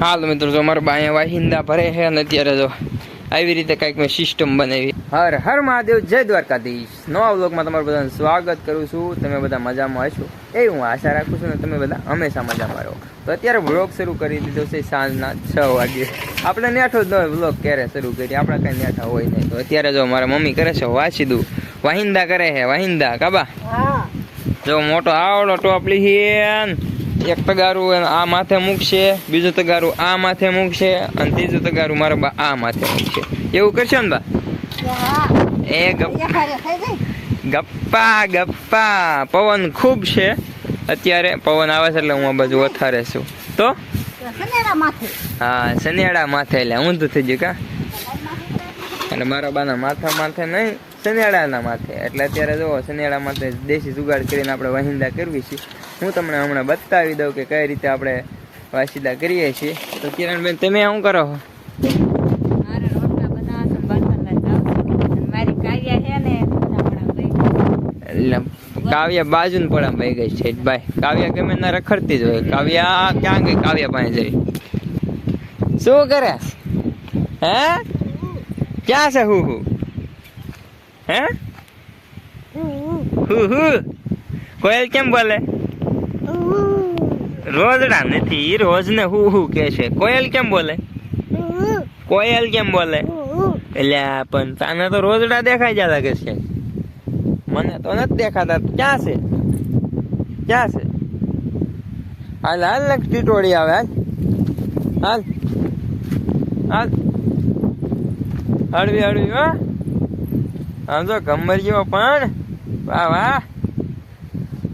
હાલ મિત્રો જો મારા બાયા વાહિંદા ભરે છે અને અત્યારે જો આવી રીતે કંઈક મેં સિસ્ટમ બનાવી. હર હર મહાદેવ જય દ્વારકાધીશ. નવા વ્લોગમાં તમારું બધાનું સ્વાગત કરું છું. તમે બધા મજામાં હશો? એ હું આશા રાખું છું ને તમે બધા હંમેશા મજામાં રહો. તો અત્યારે વ્લોગ શરૂ કરી દીધો છે સાંજના છ વાગે. આપણે નેઠો જ વ્લોગ ક્યારે શરૂ કરી આપણે કાંઈ નેઠા હોય નહીં. તો અત્યારે જો મારા મમ્મી કરે છે વાસીદું. વાહિંદા કરે છે વાહિંદા. કાબા જો મોટો આવડો ટોપલી છે એક તગારું આ માથે મૂકશે બીજું તગારું આ માથે મૂકશે અને ત્રીજું તગારું મારા બા આ માથે મૂકશે એવું કરશે ને બા? એ ગપ્પા ગપ્પા. પવન ખૂબ છે. અત્યારે પવન આવે છે એટલે હું આ બાજુ વધારે છું. તો? હા શનિયાળા માથે એટલે ઊંધું થઈ ગયું કા? અને મારા બાના માથા માથે નહીં શનિયાળાના માથે. એટલે અત્યારે જો શનિયાળા માથે દેશી જુગાડ કરીને આપણે વહિંદા કરવી છે. હું તમને હમણાં બતાવી દઉં કે કઈ રીતે આપણે વાસીદા કરીએ છીએ. તો કિરણબેન તમે શું કરો છો? કાવ્યા બાજુ ને પડા ભાઈ ગઈ છે. ભાઈ કાવ્યા ગમે ના રખડતી જ હોય. કાવ્યા ક્યાં ગઈ? કાવ્યા પાસે જઈ. શું કરે? હે? ક્યાં છે હું? હું હે. હું હું? કોયલ કેમ બોલે? રોજડા નથી રોજ ને હું હું કે છે? કોયલ કેમ બોલે? કોયલ કેમ બોલે? એટલે પણ તને તો રોજડા દેખાઈ જતા કે છે? મને તો નથી દેખાતા, ક્યાં છે? ક્યાં છે? હાલ હાલ ને ટીટોળી આવે, હાલ. હાલ. હાલ. હળવી હળવી, હો. આમ જો જેવો પણ. વાહ વાહ.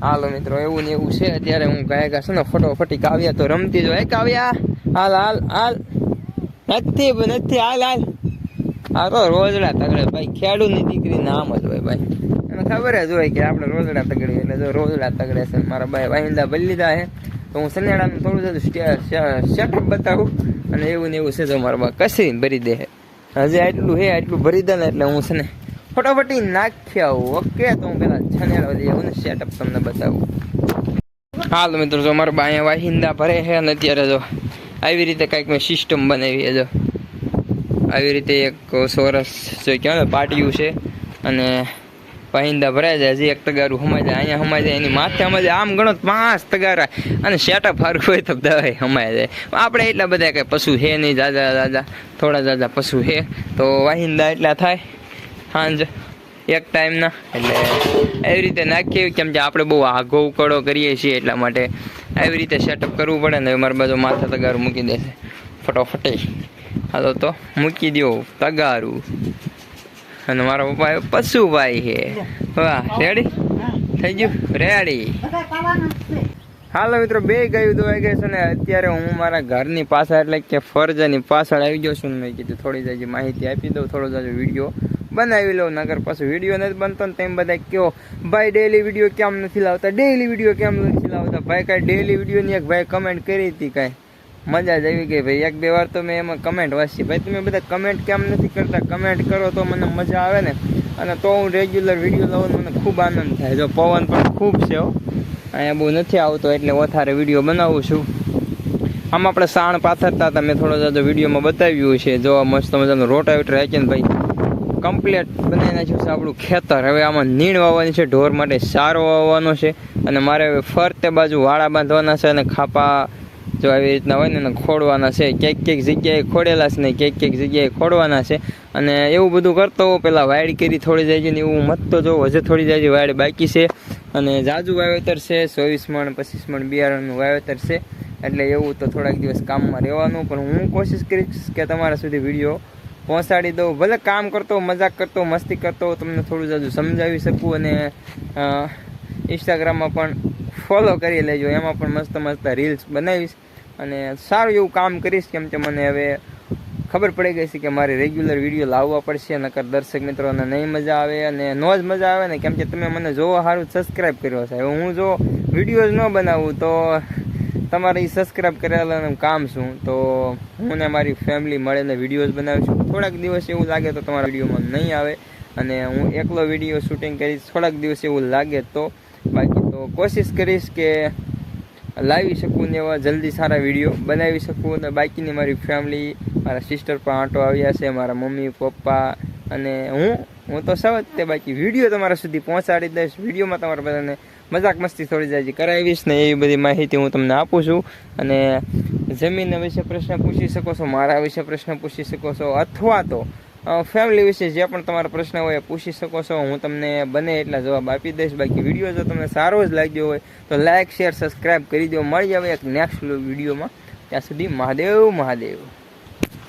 હાલો મિત્રો, એવું ને એવું છે. અત્યારે હું ગાયકા છે ને ફટોફટી કાવ્યા તો રમતી જ હોય. કાવ્યા? હાલ હાલ હાલ. નથી નથી, હાલ હાલ. આ તો રોજડા તગડે. ભાઈ, ખેડૂતની દીકરી નામ જ હોય, ભાઈ. એને ખબર જ હોય કે આપણે રોજડા તગડી એટલે જો રોજડા તગડે છે મારા ભાઈ વાહિંદા બદલી લીધા છે તો હું સનેડાનું થોડું થોડું સેટઅપ બતાવું અને એવું ને એવું છે તો મારા બા કસી ભરી દે. હજી આટલું હે, આટલું ભરી દે ને એટલે હું છે ને ફટાફટી નાખ્યા ઓકે, તો હું પેલા છનેડા લઈ આવું ને સેટઅપ તમને બતાવું. હાલ મિત્રો, જો મારા બાયા વાહિંદા ભરે છે અને અત્યારે જો આવી રીતે કંઈક મેં સિસ્ટમ બનાવી છે, જો. આવી રીતે એક સોરસ, જો કહેવાય પાટિયું છે અને વાહિંદા ભરાય જાય હજી એક તગારું સમાય જાય, અહીંયા સમાય જાય, એની માથે સમાય જાય. આમ ગણો પાંચ તગારા. અને સેટઅપ સારું હોય તો દવાઈ સમાય જાય. આપણે એટલા બધા કંઈ પશુ હે નહીં, જાજા જાજા, થોડા જાજા પશુ હે તો વાહિંદા એટલા થાય. સાંજ, એક ટાઈમના. એટલે એવી રીતે નાખીએ, કેમ કે આપણે બહુ આઘો ઉકળો કરીએ છીએ એટલા માટે આવી રીતે સેટઅપ કરવું પડે ને મારી બાજુ માથા તગારું મૂકી દેશે ફટોફટે હાલો તો મૂકી દો તગારું. અને મારા પપ્પા પશુભાઈ છે વાહ રેડી થઈ ગયું? રેડી હાલો મિત્રો, બે ગયું દોવાઈ ગયું છે ને અત્યારે હું મારા ઘરની પાછળ, એટલે કે ફરજાની પાછળ આવી ગયો છું મેં કીધું, થોડી જાજી માહિતી આપી દઉં, થોડો જાજો વીડિયો બનાવી લઉં નગર પાછું વીડિયો નથી બનતો ને તેમ બધા કહો, ભાઈ ડેલી વીડિયો કેમ નથી લાવતા? ડેલી વીડિયો કેમ નથી લાવતા? ભાઈ, કાંઈ ડેલી વિડીયોની એક ભાઈ કમેન્ટ કરી હતી કાંઈ. મજા જ આવી ગઈ ભાઈ. એક બે વાર તો મેં એમાં કમેન્ટ વાંચી. ભાઈ, તમે બધા કમેન્ટ કેમ નથી કરતા? કમેન્ટ કરો તો મને મજા આવે ને. અને તો હું રેગ્યુલર વીડિયો લાવવાનો મને ખૂબ આનંદ થાય. જો, પવન પણ ખૂબ છે, હો. અહીંયા બહુ નથી આવતો એટલે વધારે વીડિયો બનાવું છું. આમ આપણે સાણ પાથરતા હતા. મેં થોડો જાજો વિડીયોમાં બતાવ્યું છે. જો, મસ્ત મજાનું રોટાવેટર હાકીને ભાઈ. કમ્પ્લીટ બનાવી નાખ્યું છે આપણું ખેતર. હવે આમાં નીણ વાવવાની છે, ઢોર માટે સારો વાવવાનો છે અને મારે હવે ફરતે બાજુ વાળા બાંધવાના છે અને ખાપા જો આવી રીતના હોય ને, એને ખોડવાના છે. ક્યાંક ક્યાંક જગ્યાએ ખોડેલા છે ને, ક્યાંક ક્યાંક જગ્યાએ ખોડવાના છે અને એવું બધું કરતો હોઉં. પહેલાં વાયડ કરી થોડી જાય છે ને, એવું મત તો જો હજે થોડી જાય છે, વાયડ બાકી છે અને જાજુ વાવેતર છે, ચોવીસ મણ, પચીસ મણ, બિયારણનું વાવેતર છે. એટલે એવું તો થોડાક દિવસ કામમાં રહેવાનું. પણ હું કોશિશ કરીશ કે તમારા સુધી વીડિયો પહોંચાડી દઉં. ભલે કામ કરતો મજાક કરતો મસ્તી કરતો તમને થોડું જાજુ સમજાવી શકું અને ઇન્સ્ટાગ્રામમાં પણ ફોલો કરી લેજો. એમાં પણ મસ્ત મસ્ત રીલ્સ બનાવીશ અને સારું એવું કામ કરીશ. કેમ કે મને હવે ખબર પડી ગઈ છે કે મારે રેગ્યુલર વીડિયો લાવવા પડશે, નકર દર્શક મિત્રોને નહીં મજા આવે અને નો જ મજા આવે ને. કેમ કે તમે મને જોવા સારું સબસ્ક્રાઈબ કર્યો છે. હું જો વિડીયોઝ ન બનાવું તો તમારે એ સબસ્ક્રાઈબ કરેલાનું કામ શું? તો હું ને મારી ફેમિલી મળીને વિડીયોઝ બનાવીશું. થોડાક દિવસ એવું લાગે તો તમારા વિડીયોમાં નહીં આવે. અને હું એકલો વીડિયો શૂટિંગ કરીશ, થોડાક દિવસ એવું લાગે તો. બાકી તો કોશિશ કરીશ કે લાવી શકું ને એવા જલ્દી સારા વીડિયો બનાવી શકું અને બાકીની મારી ફેમિલી મારા સિસ્ટર પણ આંટો આવ્યા છે, મારા મમ્મી, પપ્પા અને હું હું તો સૌ જ તે બાકી વીડિયો તમારા સુધી પહોંચાડી દઈશ. વિડીયોમાં તમારા બધાને મજાક મસ્તી થોડી જાય કરાવીશ ને એવી બધી માહિતી હું તમને આપું છું. અને જમીન વિશે પ્રશ્ન પૂછી શકો છો, મારા વિશે પ્રશ્ન પૂછી શકો છો, અથવા તો ફેમિલી વિશે જે પણ તમારા પ્રશ્ન હોય એ પૂછી શકો છો. હું તમને બને એટલા જવાબ આપી દઈશ. બાકી વીડિયો જો તમને સારો જ લાગ્યો હોય, તો લાઇક શેર સબસ્ક્રાઈબ કરી દો. મળી આવે એક નેક્સ્ટ વિડીયોમાં ત્યાં સુધી મહાદેવ મહાદેવ.